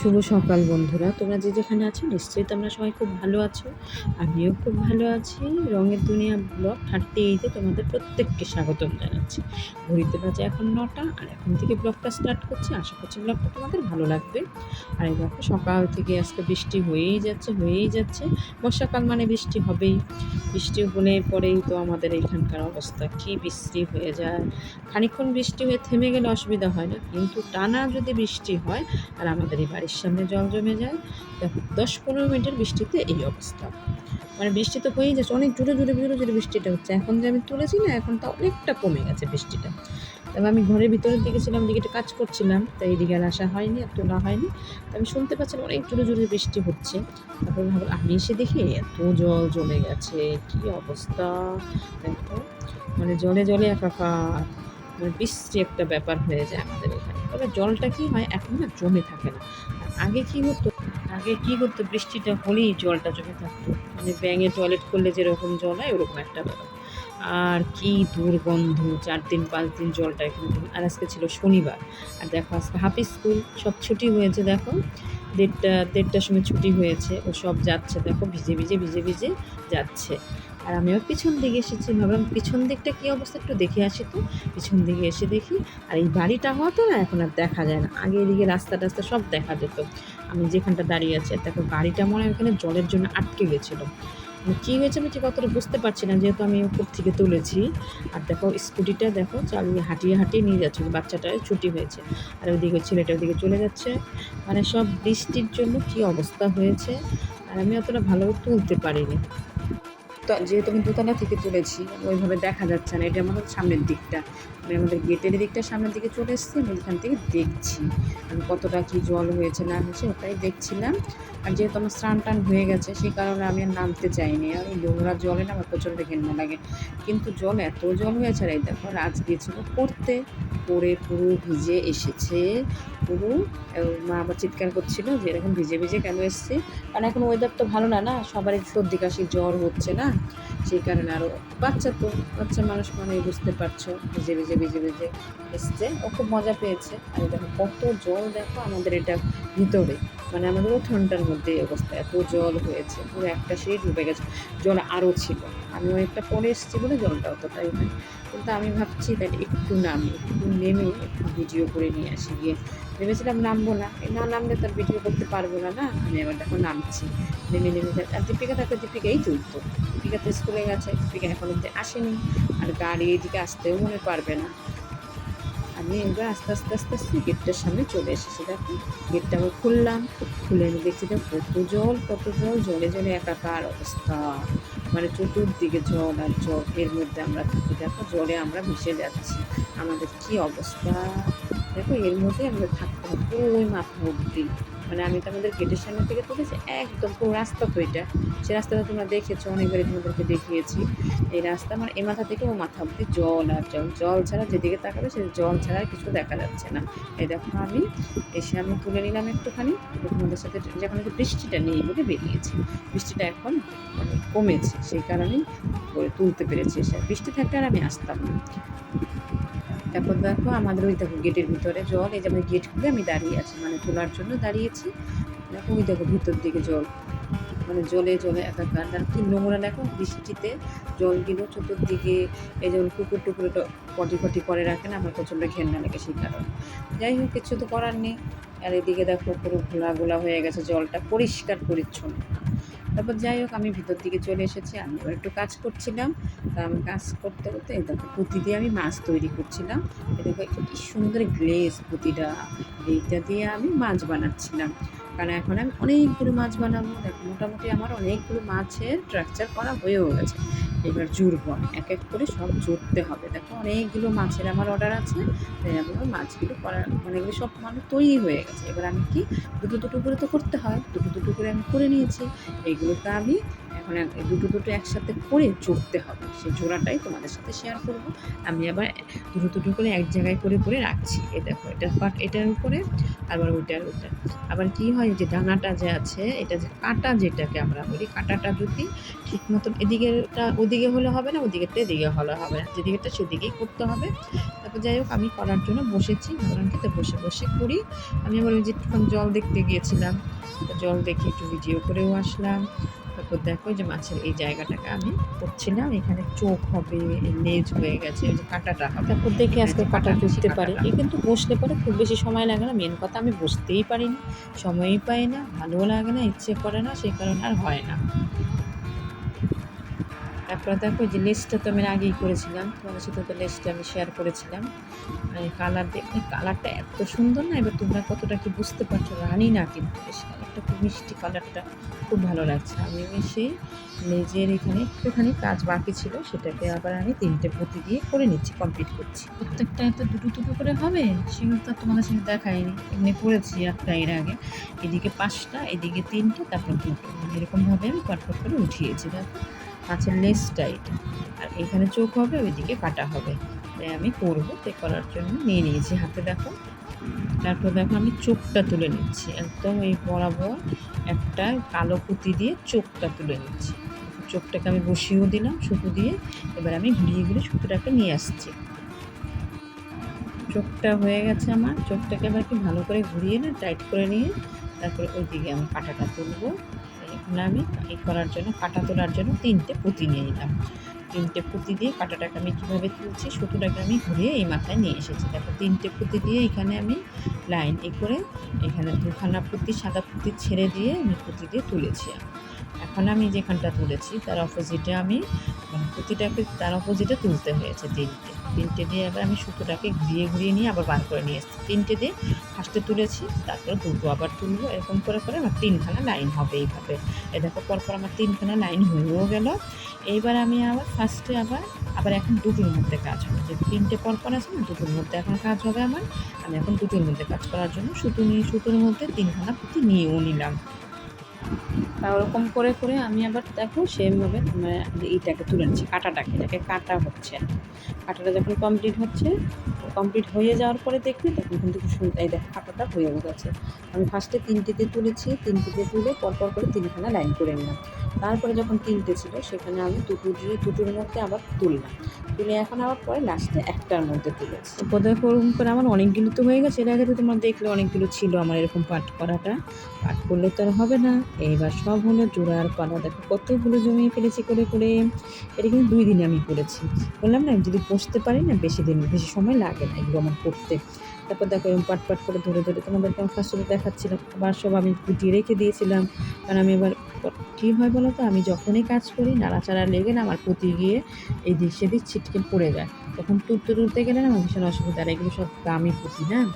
শুভ সকাল বন্ধুরা। তোমরা যে যেখানে আছো, নিশ্চয়ই তোমরা সবাই খুব ভালো আছো। আমিও খুব ভালো আছি। রঙের দুনিয়া ব্লগ হাঁটতে এইতে তোমাদের প্রত্যেককে স্বাগতম জানাচ্ছি। ঘড়িতে বাজে এখন নটা, আর এখন থেকে ব্লগটা স্টার্ট করছি। আশা করছি ব্লগটা তোমাদের ভালো লাগবে। আর এই দেখো, সকাল থেকে আজকে বৃষ্টি হয়েই যাচ্ছে হয়েই যাচ্ছে। বর্ষাকাল মানে বৃষ্টি হবেই। বৃষ্টি হলে পরেই তো আমাদের এখানকার অবস্থা কী বৃষ্টি হয়ে যায়। খানিকক্ষণ বৃষ্টি হয়ে থেমে গেলে অসুবিধা হয় না। কিন্তু টানা যদি বৃষ্টি হয়, আর আমাদের এই বাড়ির সামনে জল জমে যায় দশ পনেরো মিনিটের বৃষ্টিতে এই অবস্থা। মানে বৃষ্টি তো হয়েই যাচ্ছে, অনেক জোরে জোরে জোরে জোরে বৃষ্টিটা হচ্ছে। এখন যে আমি তুলেছি না, এখন তা অনেকটা কমে গেছে বৃষ্টিটা। তবে আমি ঘরের ভিতরের দিকে ছিলাম, দিকে কাজ করছিলাম, তাই এদিকে আর আসা হয়নি আর তোলা হয়নি। তো আমি শুনতে পাচ্ছিলাম অনেক জোরে জোরে বৃষ্টি হচ্ছে। তারপর ভাবলাম, আমি এসে দেখি এত জল জমে গেছে, কি অবস্থা? মানে জলে জলে একাকার। মানে বিশ্রী একটা ব্যাপার হয়ে যায় আমাদের এখানে। তবে জলটা কি হয়, এখন না জমে থাকে না। আগে কি হতো, আগে কি করতো বৃষ্টিটা হলেই জলটা জমে থাকতো। মানে ব্যাঙে টয়লেট করলে যেরকম জল হয়, ওরকম একটা ব্যাপার। আর কি দুর্গন্ধ, চার দিন, পাঁচ দিন জলটা এখানে। আর আজকে ছিল শনিবার। আর দেখো, আজকে হাফ স্কুল, সব ছুটি হয়েছে, দেখো। দেড়টা, দেড়টার সময় ছুটি হয়েছে, ও সব যাচ্ছে, দেখো, ভিজে ভিজে ভিজে ভিজে যাচ্ছে। আর আমিও পিছন দিকে এসেছি, ভাবলাম পিছন দিকটা কী অবস্থা একটু দেখে আসি তো। পিছন দিকে এসে দেখি, আর এই বাড়িটা হওয়াতে না এখন আর দেখা যায় না। আগে এদিকে রাস্তা টাস্তা সব দেখা যেত। আমি যেখানটা দাঁড়িয়ে আছি, আর দেখো মনে হয় ওখানে জলের জন্য আটকে গেছিল। মানে কী হয়েছে আমি ঠিক অতটা বুঝতে পারছি না, যেহেতু আমি উপর থেকে তুলেছি। আর দেখো স্কুটিটা দেখো চালিয়ে হাঁটিয়ে হাঁটিয়ে নিয়ে যাচ্ছে বাচ্চাটার ছুটি হয়েছে। আর ওইদিকে ছেলেটা ওইদিকে চলে যাচ্ছে। মানে সব বৃষ্টির জন্য কী অবস্থা হয়েছে, আর আমি অতটা ভালোভাবে তুলতে পারিনি। যেহেতু আমি দোতলা থেকে তুলেছি ওইভাবে দেখা যাচ্ছে না। এটা আমাদের সামনের দিকটা। আমি আমাদের গেটের দিকটা সামনের দিকে চলে এসেছি, আমি এখান থেকে দেখছি। আমি কতটা কি জল হয়েছে না হয়েছে ওটাই দেখছিলাম। আর যেহেতু আমার স্নান টান হয়ে গেছে, সেই কারণে আমি আর নামতে চাইনি। আর ওই নোংরা জলে না আমার প্রচণ্ড ঘেন্না লাগে। কিন্তু জল, এত জল হয়েছে আর এই দেখো রাজ গিয়েছিল পড়তে। পড়ে পুরো ভিজে এসেছে। পুরো মা আবার চিৎকার করছিল যে এরকম ভিজে ভিজে কেন এসছে? কারণ এখন ওয়েদার তো ভালো না না? সবারই সর্দি কাশি জ্বর হচ্ছে না? সেই কারণে আরও বাচ্চা তো, বাচ্চা মানুষ মানে বুঝতে পারছ, ভিজে ভিজে ভিজে ভিজে এসছে। ও খুব মজা পেয়েছে। আর দেখো কত জল দেখো আমাদের এটা ভিতরে। মানে আমাদের উঠোনটার মধ্যে এই অবস্থা, এত জল হয়েছে, পুরো একটা সিঁড়ি ডুবে গেছে, জল আরও ছিল। আমি অনেকটা পরে এসেছি বলে জলটা অতটাই হয় কিন্তু আমি ভাবছি তাহলে একটু নামি, একটু নেমে একটু ভিডিও করে নিয়ে আসি গিয়ে। ভেবেছিলাম নামবো না। না নামলে তার ভিডিও করতে পারব না না? আমি এবার দেখো নামছি। নেমে নেমে আর দীপিকা থাকলে দীপিকাই তুলতো দীপিকা তো স্কুলে গেছে, দীপিকা এখন অব্দি আসেনি। আর গাড়ি এদিকে আসতেও মনে পারবে না। আমি এবার আস্তে আস্তে আস্তে আস্তে গেটটার সামনে চলে এসেছি, দেখো। গেটটা আমি খুললাম, খুলে আমি দেখছি দেখো, কত জল কত জল, জলে জলে একাকার অবস্থা। মানে চতুর্দিকে জল আর জল, এর মধ্যে আমরা থাকি, দেখো, জলে আমরা ভেসে যাচ্ছি। আমাদের কি অবস্থা? দেখো, এর মধ্যে আমরা থাকতে হবে ওই মাথা অব্দি মানে আমি তো আমাদের গেটের সামনে থেকে তুলেছি একদম পুরো রাস্তা তো এটা। সে রাস্তাটা তোমরা দেখেছ, অনেকবারই তোমাদেরকে দেখিয়েছি। এই রাস্তা আমার এ মাথা থেকে ও মাথা অব্দি জল আর জল। জল ছাড়া যেদিকে তাকাবে সে জল ছাড়া আর কিছু দেখা যাচ্ছে না। এই দেখো আমি এসে আমি তুলে নিলাম একটুখানি। তোমাদের সাথে যখন একটু বৃষ্টিটা নেই বলে বেরিয়েছি। বৃষ্টিটা এখন মানে কমেছে, সেই কারণেই করে তুলতে পেরেছি বৃষ্টি থাকলে আর আমি আসতাম না। তারপর দেখো আমাদের ওই দেখো গেটের ভিতরে জল, এই যে আমি গেট খুলে আমি দাঁড়িয়ে আছি মানে তোলার জন্য দাঁড়িয়েছি। দেখো ওই দেখো ভিতর দিকে জল মানে জলে জলে একাকার। আর কি নোংরা দেখো বৃষ্টিতে জলগুলো চতুর্দিকে এই যেমন কুকুর টুকুরে পটি পটি করে রাখে না, আমার প্রচণ্ড ঘেন্না লাগে সেই কারণে। যাই হোক, কিছু তো করার নেই। আর এদিকে দেখো পুরো ঘোলা গোলা হয়ে গেছে, জলটা পরিষ্কার পরিচ্ছন্ন। তারপর যাই হোক, আমি ভিতর দিকে চলে এসেছি, আমি এবার একটু কাজ করছিলাম। তা আমি কাজ করতে করতে দেখো, পুঁতি দিয়ে আমি মাছ তৈরি করছিলাম। দেখো একটু কি সুন্দর গ্লেজ পুঁতিটা, এইটা দিয়ে আমি মাছ বানাচ্ছিলাম। কারণ এখন আমি অনেকগুলো মাছ বানাবো, দেখো, মোটামুটি আমার অনেকগুলো মাছের স্ট্রাকচার করা হয়েও গেছে। এবার জুড়বো এক এক করে সব জুড়তে হবে। দেখো অনেকগুলো মাছের আমার অর্ডার আছে, তাই আমি মাছগুলো করার অনেকগুলো সব মানে তৈরি হয়ে গেছে। এবার আমি কি দুটো দুটো করে তো করতে হয়, দুটো দুটো করে আমি করে নিয়েছি। এইগুলোকে আমি এখন দুটো দুটো একসাথে করে জোড়তে হবে। সেই জোড়াটাই তোমাদের সাথে শেয়ার করব। আমি আবার দুটো দুটো করে এক জায়গায় করে করে রাখছি। এই দেখো, এটা পাট এটার উপরে, আবার ওইটার ওইটা আবার কি হয় যে ডানাটা যে আছে, এটা যে কাঁটা যেটাকে আমরা বলি, কাঁটাটা যদি ঠিক মতন এদিকেটা ওদিকে হলে হবে না, ওদিকেরটা এদিকে হলে হবে না। যেদিকেটা সেদিকেই করতে হবে। তারপর যাই হোক, আমি করার জন্য বসেছি। খেতে বসে বসে করি। আমি আবার ওই যে জল দেখতে গিয়েছিলাম। জল দেখে একটু ভিডিও করেও আসলাম। তারপর দেখো যে মাছের এই জায়গাটাকে আমি করছিলাম। এখানে চোখ হবে লেজ হয়ে গেছে ওই যে কাঁটাটা হবে। তারপর দেখে আজকে কাটা করতে পারে। এ কিন্তু বসলে পরে খুব বেশি সময় লাগে না। মেন কথা আমি বসতেই পারি না সময়ই পাই না ভালোও লাগে না ইচ্ছে করে না সেই কারণে আর হয় না। তারপরে দেখো যে লেসটা তো আমি আগেই করেছিলাম তোমাদের সাথে তো লেসটা আমি শেয়ার করেছিলাম। কালার দেখলে কালারটা এত সুন্দর না এবার তোমরা কতটা কি বুঝতে পারছ রানি না কিন্তু বেশ খুব মিষ্টি কালারটা খুব ভালো লাগছে। আমি সেই লেজের এখানে একটুখানি কাজ বাকি ছিল, সেটাকে আবার আমি তিনটে পুঁতি দিয়ে করে নিচ্ছি কমপ্লিট করছি। প্রত্যেকটা তো দুটো দুটো করে হবে? সেগুলো তো তোমাদের সঙ্গে দেখায়নি এমনি করেছি একটা এর আগে। এদিকে পাঁচটা, এদিকে তিনটে, তারপর দুটো। এরকমভাবে আমি কটকট করে উঠিয়েছি। দেখো মাছের লেসটা আর এখানে চোখ হবে, ওইদিকে কাটা হবে। তাই আমি করব। তাই করার জন্য নিয়ে নিয়েছি। হাতে দেখো তারপর দেখো আমি চোখটা তুলে নিচ্ছি। একদম এই বরাবর একটা কালো পুঁতি দিয়ে চোখটা তুলে নিচ্ছি। চোখটাকে আমি বসিয়েও দিলাম, সুতো দিয়ে। এবার আমি ঘুরিয়ে ঘুরিয়ে সুতোটাকে নিয়ে আসছি। চোখটা হয়ে গেছে আমার। চোখটাকে এবার কি ভালো করে ঘুরিয়ে না, টাইট করে নিয়ে তারপরে ওই দিকে আমি কাঁটাটা তুলবো। এখানে আমি এই করার জন্য, কাটা তোলার জন্য তিনটে পুঁতি নিয়ে নিলাম। তিনটে পুঁতি দিয়ে কাঁটাটাকে আমি কীভাবে তুলছি, সুতোটাকে আমি ঘুরিয়ে এই মাথায় নিয়ে এসেছি। দেখো, তিনটে পুঁতি দিয়ে এখানে আমি লাইন এ করে এখানে দুখানা পুঁতি, সাদা পুঁতি ছেড়ে দিয়ে আমি পুঁতি দিয়ে তুলেছি এখন আমি যেখানটা তুলেছি, তার অপোজিটে আমি মানে পুঁতিটাকে তার অপোজিটে তুলতে হয়েছে তিনটে। তিনটে দিয়ে আবার আমি সুতোটাকে ঘুরিয়ে ঘুরিয়ে নিয়ে আবার বার করে নিয়ে এসেছি। তিনটে দিয়ে ফার্স্টে তুলেছি, তারপরে দুটো আবার তুলবো, এরকম করে করে আমার তিনখানা লাইন হবে এইভাবে। এ দেখো, পরপর আমার তিনখানা লাইন হয়েও গেল। এইবার আমি আবার ফার্স্টে আবার আবার এখন দুটোর মধ্যে কাজ হবে। যে তিনটে পরপর আছে না, দুটোর মধ্যে এখন কাজ হবে আমার। আমি এখন দুটোর মধ্যে কাজ করার জন্য সুতো নিয়ে, সুতোর মধ্যে তিনখানা পুঁতি নিয়েও নিলাম। তা ওরকম করে করে আমি আবার দেখো সেমভাবে মানে এইটাকে তুলে নিচ্ছি, কাটাটাকে, এটাকে কাটা হচ্ছে। কাটাটা যখন কমপ্লিট হচ্ছে কমপ্লিট হয়ে যাওয়ার পরে দেখবি তখন কিন্তু সুন্দর, এই দেখো কাটাটা হয়ে গেছে। আমি ফার্স্টে তিনটিতে তুলেছি, তিনটিতে তুলে পরপর করে তিনখানা লাইন করে নিলাম। তারপরে যখন তিনটে ছিল, সেখানে আমি দুটো দিয়ে দুটোর মধ্যে আবার তুললাম। তুলে এখন আবার পরে লাস্টে একটার মধ্যে তুলেছি। বোধহয় ওরকম করে আমার অনেকগুলো তো হয়ে গেছে। এর আগে তো তোমার দেখলে অনেকগুলো ছিল আমার এরকম পাট করাটা। পাট করলে তো আর হবে না। এইবার সব হলো জোড়ার পালা। দেখো কতগুলো জমিয়ে ফেলেছি করে করে। এটা কিন্তু দুই দিনে আমি করেছি। বললাম না, যদি বসতে পারি না, বেশি দিন, বেশি সময় লাগে না এগুলো আমার করতে। তারপর দেখো এরকম পাট পাট করে ধরে ধরে তোমাদেরকে আমি ফার্স্টে দেখাচ্ছিলাম। আবার সব আমি গুটিয়ে রেখে দিয়েছিলাম। কারণ আমি এবার কী হয় বলো তো? আমি যখনই কাজ করি, নাড়াচাড়া লেগে না আমার পুঁতি গিয়ে এই দিক সেদিক ছিটকে পড়ে যায়। তখন তুলতে তুলতে গেলে না আমার ভীষণ অসুবিধা আর এগুলো সব দামি পুঁতি না?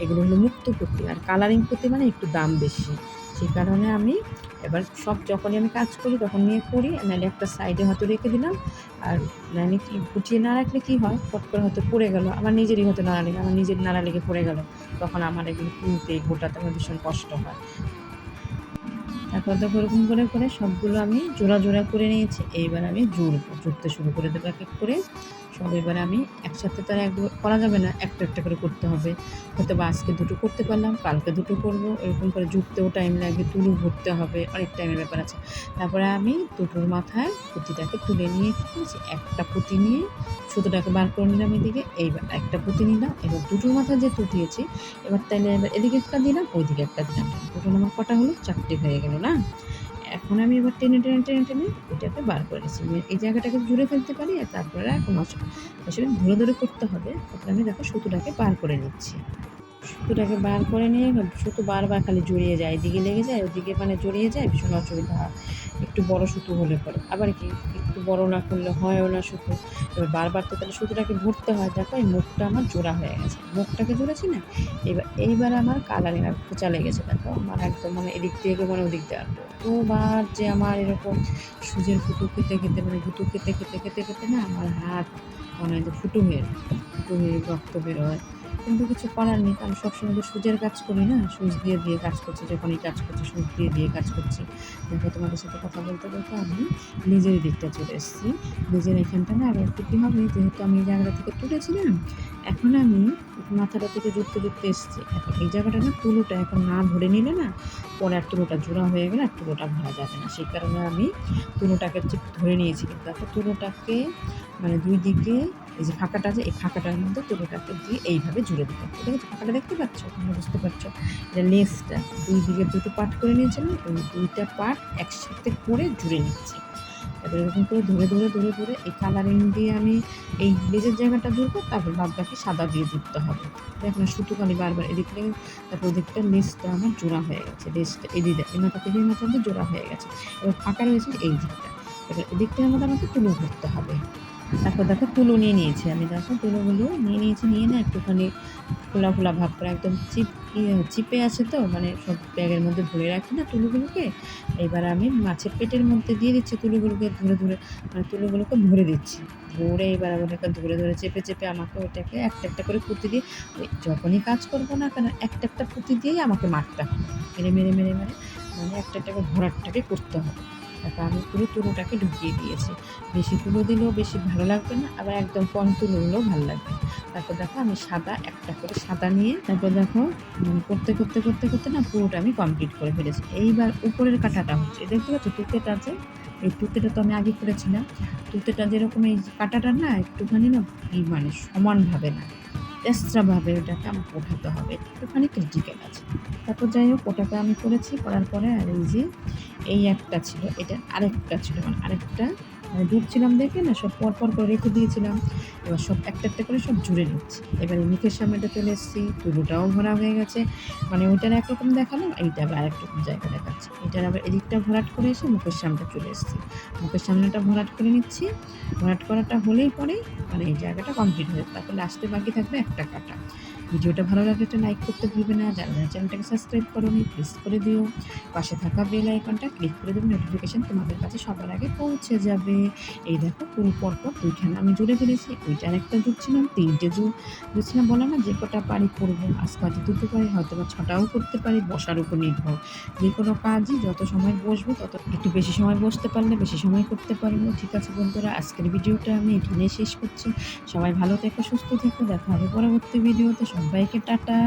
এগুলো হলো মুক্ত পুঁতি। আর কালারিং পুঁতি মানে একটু দাম বেশি। সেই কারণে আমি এবার সব যখনই আমি কাজ করি, তখন নিয়ে করি। নাহলে একটা সাইডে হয়তো রেখে দিলাম। আর নাহলে কি গুছিয়ে না রাখলে কী হয়? ফট করে হয়তো পড়ে গেল। আমার নিজেরই হয়তো নাড়া লেগে আমার নিজের নাড়া লেগে পড়ে গেল। তখন আমার এগুলো তুলতে গোটাতে আমার ভীষণ কষ্ট হয়। তারপর দেখো ওরকম করে করে সবগুলো আমি জোড়া জোড়া করে নিয়েছি। এইবার আমি জুড়বো, জুড়তে শুরু করে দেবো এক এক করে। সব এবার আমি একসাথে তো আর এক করা যাবে না, একটা একটা করে করতে হবে। হয়তো বা আজকে দুটো করতে পারলাম, কালকে দুটো করব, এরকম করে জুড়তেও টাইম লাগবে তুলু ভরতে হবে, অনেক টাইমের ব্যাপার আছে। তারপরে আমি দুটোর মাথায় পুঁতিটাকে তুলে নিয়ে কী করেছি একটা পুঁতি নিয়ে সুতোটাকে বার করে নিলাম এদিকে, এইবার একটা পুঁতি নিলাম, এবার দুটোর মাথায় যে তুটিয়েছি এবার তাহলে এবার এদিকে একটা দিলাম, ওইদিকে একটা দিলাম। দুটো আমার কটা হলো? চারটে হয়ে গেল না? এখন আমি এবার টেনে টেনে টেনে টেনে এটাকে বার করে নিচ্ছি এই জায়গাটাকে জুড়ে ফেলতে পারি আর তারপরে আর কোনো অসুবিধা ধরে ধরে করতে হবে। তারপরে আমি দেখো সুতোটাকে বার করে নিচ্ছি। সুতোটাকে বার করে নিয়ে সুতো বারবার খালি জড়িয়ে যায়, এদিকে লেগে যায়, ওদিকে মানে জড়িয়ে যায়, ভীষণ অসুবিধা হয়। একটু বড় সুতো হলে পরে। আবার কি, একটু বড় না করলে হয়ও না সুতো। এবার বারবার তো তাহলে সুতোটাকে ভরতে হয়। দেখো, এই মুখটা আমার জোড়া হয়ে গেছে। মুখটাকে জুড়েছি না? এবার, এইবার আমার কালারিং আর খোঁচা লেগেছে। দেখো, আমার একদম মানে এদিক থেকে মানে ওদিক দিয়ে কতবার যে আমার এরকম সুজের ফুটো খেতে খেতে মানে গুঁতো খেতে খেতে খেতে খেতে না, আমার হাত মানে ফুটো হয়ে ফুটো হয়ে রক্ত বেরোয়। কিন্তু কিছু করার নেই, কারণ সবসময় তো সুজের কাজ করি না সুচ দিয়ে দিয়ে কাজ করছি যখনই কাজ করছি সুচ দিয়ে দিয়ে কাজ করছি। দেখো, তোমাদের সাথে কথা বলতে বলতে আমি নিজের দিকটা চলে এসেছি। নিজের এখানটা না আবার একটু কী হবে, যেহেতু আমি এই জায়গাটা থেকে তুলেছিলাম, এখন আমি মাথাটা থেকে জুড়তে জুড়তে এসেছি। এখন এই জায়গাটা না তুলোটা এখন না ধরে নিলে না, পরে আর তুলোটা জোড়া হয়ে গেলে আর তুলোটা ভরা যাবে না। সেই কারণে আমি তুলোটাকে ধরে নিয়েছি। কিন্তু দেখো, তুলোটাকে মানে দুই দিকে, এই যে ফাঁকাটা আছে, এই ফাঁকাটার মধ্যে তুলোটাকে দিয়ে এইভাবে জুড়ে দিতে হবে। ঠিক আছে ফাঁকাটা দেখতে পাচ্ছ? তোমরা বুঝতে পারছ? এটা লেসটা দুই দিকে দুটো পার্ট করে নিয়েছিলাম ওই দুইটা পার্ট একসাথে করে জুড়ে নিচ্ছি। তারপরে এরকম করে ধরে ধরে ধরে ধরে এই কালারিং দিয়ে আমি এই লেজের জায়গাটা ধরবো, তারপর বাদ বাকি সাদা দিয়ে জুড়তে হবে। দেখ না সুতোকালি বারবার এদিক থেকে, তারপর ওদিকটা লেসটা আমার জোড়া হয়ে গেছে। লেসটা এদিকে এই মাথা থেকে এই মাথা জোড়া হয়ে গেছে। এবার ফাঁকা রয়েছে এই দিকটা। এবার এদিকটার আমাদের আমাকে তুলো ভরতে হবে। তারপর দেখো তুলো নিয়ে নিয়েছি। আমি দেখো তুলোগুলো নিয়ে নিয়েছি, নিয়ে না একটুখানি ফোলা ফোলা ভাব করে একদম চিপ চিপে আছে তো মানে সব ব্যাগের মধ্যে ভরে রাখি না তুলোগুলোকে। এবার আমি মাছের পেটের মধ্যে দিয়ে দিচ্ছি তুলোগুলোকে, ধরে ধরে মানে তুলোগুলোকে ভরে দিচ্ছি। ভরে এবার ওটাকে ধরে ধরে চেপে চেপে আমাকে ওটাকে একটা একটা করে পুঁতি দিয়ে যখনই কাজ করব না কেন, একটা একটা পুঁতি দিয়েই আমাকে হবে মেরে মেরে মেরে মেরে মানে একটা একটা করে ভরাটটাকে করতে হবে তারপর আমি পুরো তুলোটাকে ঢুকিয়ে দিয়েছি। বেশি তুলো দিলেও বেশি ভালো লাগবে না, আবার একদম কম তুলো হলেও ভালো লাগবে তারপর দেখো আমি সাদা একটা করে সাদা নিয়ে, তারপর দেখো করতে করতে করতে করতে না পুরোটা আমি কমপ্লিট করে ফেলেছি। এইবার উপরের কাঁটাটা হচ্ছে দেখতে পাচ্ছ তুতেটা আছে? এই তুতেটা তো আমি আগে করেছিলাম। তুতেটা যেরকম এই কাঁটাটা না একটুখানি না মানে সমানভাবে না এক্সট্রাভাবে ওটাকে আমাকে ওঠাতে হবে, একটুখানি ক্রিটিক্যাল আছে। তারপর যাই হোক, ওটাকে আমি করেছি, করার পরে আর এই যে এই একটা ছিল, এটা আরেকটা ছিল মানে আরেকটা মানে ঢুকছিলাম দেখে না, সব পর পর করে রেখে দিয়েছিলাম। এবার সব একটা একটা করে সব জুড়ে নিচ্ছি। এবারে মুখের সামনেটা চলে এসেছি তুলোটাও ভরা হয়ে গেছে। মানে ওইটার একরকম দেখালাম এইটা আবার আরেক রকম জায়গা দেখাচ্ছে। এটার আবার এদিকটা ভরাট করে এসে মুখের সামনেটা চলে এসেছি। মুখের সামনেটা ভরাট করে নিচ্ছি। ভরাট করাটা হলেই পরেই মানে এই জায়গাটা কমপ্লিট হয়ে যাবে। তারপর লাস্টে বাকি থাকবে একটা কাটা। ভিডিওটা ভালো লাগলে একটা লাইক করতে ভুলবে না। যারা চ্যানেলটাকে সাবস্ক্রাইব করোনি প্লিজ করে দিও। পাশে থাকা বেল আইকনটা ক্লিক করে দেবে নোটিফিকেশান তোমাদের কাছে সবার আগে পৌঁছে যাবে। এই দেখো, পুরো পরপর দুইখানে আমি জুড়ে ফেলেছি। ওইটার একটা জুড়ছিলাম তিনটে জু জুড়ছিলাম বললাম না, যে কটা পারি করব। আজকে হয়তো দুটো পারি, হয়তো বা ছটাও করতে পারি। বসার উপর নির্ভর। যে কোনো কাজই যত সময় বসবো, তত একটু বেশি সময় বসতে পারলে বেশি সময় করতে পারব। ঠিক আছে বন্ধুরা, আজকের ভিডিওটা আমি এখানেই শেষ করছি। সবাই ভালো থেকো, সুস্থ থেকো। দেখা হবে পরবর্তী ভিডিওতে। সবাইকে টাটা